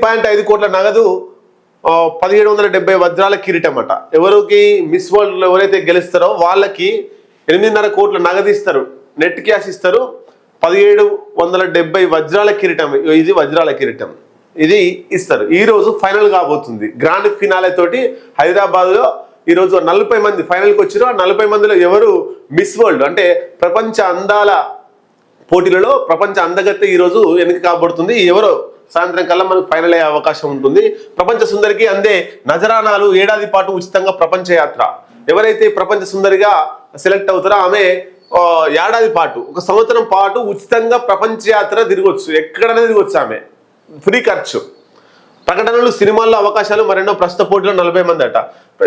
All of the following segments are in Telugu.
పాయింట్ ఐదు కోట్ల నగదు పదిహేడు వందల డెబ్బై వజ్రాల కిరీటం అట. ఎవరికి మిస్ వరల్డ్ ఎవరైతే గెలుస్తారో వాళ్ళకి ఎనిమిదిన్నర కోట్ల నగదు ఇస్తారు. నెట్ క్యాష్ ఇస్తారు. పదిహేడు వందల డెబ్బై వజ్రాల కిరీటం ఇది వజ్రాల కిరీటం. ఇది ఇస్తారు. ఈ రోజు ఫైనల్ కాబోతుంది. గ్రాండ్ ఫినాలే తోటి హైదరాబాద్లో ఈరోజు ఈ రోజు నలభై మంది ఫైనల్కి వచ్చారు ఆ నలభై మందిలో ఎవరు మిస్ వరల్డ్? అంటే ప్రపంచ అందాల పోటీలలో ప్రపంచ అందగత్తె ఈ రోజు కాబడుతుంది ఎవరో సాయంత్రం కల్లా మనకు ఫైనల్ అయ్యే అవకాశం ఉంటుంది. ప్రపంచ సుందరికి అందే నజరానాలు ఏడాది పాటు ఉచితంగా ప్రపంచ యాత్ర. ఎవరైతే ప్రపంచ సుందరిగా సెలెక్ట్ అవుతారో ఆమె ఏడాది పాటు ఒక సంవత్సరం పాటు ఉచితంగా ప్రపంచ యాత్ర తిరగొచ్చు. ఎక్కడైనా తిరగొచ్చు ఆమె. ఫ్రీ ఖర్చు. ప్రకటనలు సినిమాల్లో అవకాశాలు మరెన్నో ప్రస్తుత పోటీలో నలభై మంది అట.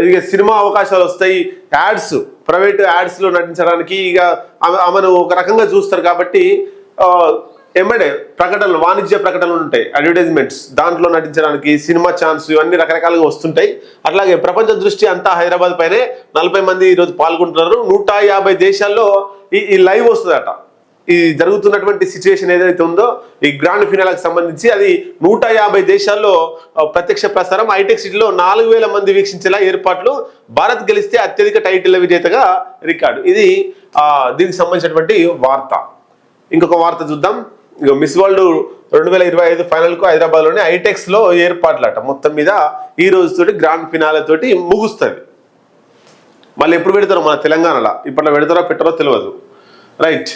ఇక సినిమా అవకాశాలు వస్తాయి. యాడ్స్ ప్రైవేట్ యాడ్స్లో నటించడానికి ఇక ఆమె ఆమెను ఒక రకంగా చూస్తారు కాబట్టి ఎమ్మడే ప్రకటనలు వాణిజ్య ప్రకటనలు ఉంటాయి అడ్వర్టైజ్మెంట్స్ దాంట్లో నటించడానికి సినిమా ఛాన్స్ ఇవన్నీ రకరకాలుగా వస్తుంటాయి. అట్లాగే ప్రపంచ దృష్టి అంతా హైదరాబాద్ పైనే నలభై మంది ఈరోజు పాల్గొంటున్నారు. నూట యాభై దేశాల్లో ఈ ఈ లైవ్ వస్తుందట. ఈ జరుగుతున్నటువంటి సిచ్యువేషన్ ఏదైతే ఉందో ఈ గ్రాండ్ ఫినాలకు సంబంధించి అది నూట యాభై దేశాల్లో ప్రత్యక్ష ప్రసారం. హైటెక్ సిటీలో నాలుగు వేల మంది వీక్షించేలా ఏర్పాట్లు. భారత్ గెలిస్తే అత్యధిక టైటిల్ విజేతగా రికార్డు. ఇది దీనికి సంబంధించినటువంటి వార్త. ఇంకొక వార్త చూద్దాం. ఇక మిస్ వరల్డ్ రెండు వేల ఇరవై ఐదు ఫైనల్కు హైదరాబాద్లోని ఐటెక్స్లో ఏర్పాట్లట. మొత్తం మీద ఈ రోజుతోటి గ్రాండ్ ఫినాలే తోటి ముగుస్తుంది. మళ్ళీ ఎప్పుడు పెడతారో మన తెలంగాణలో. ఇప్పట్లో పెడతారో పెట్టరో తెలియదు రైట్.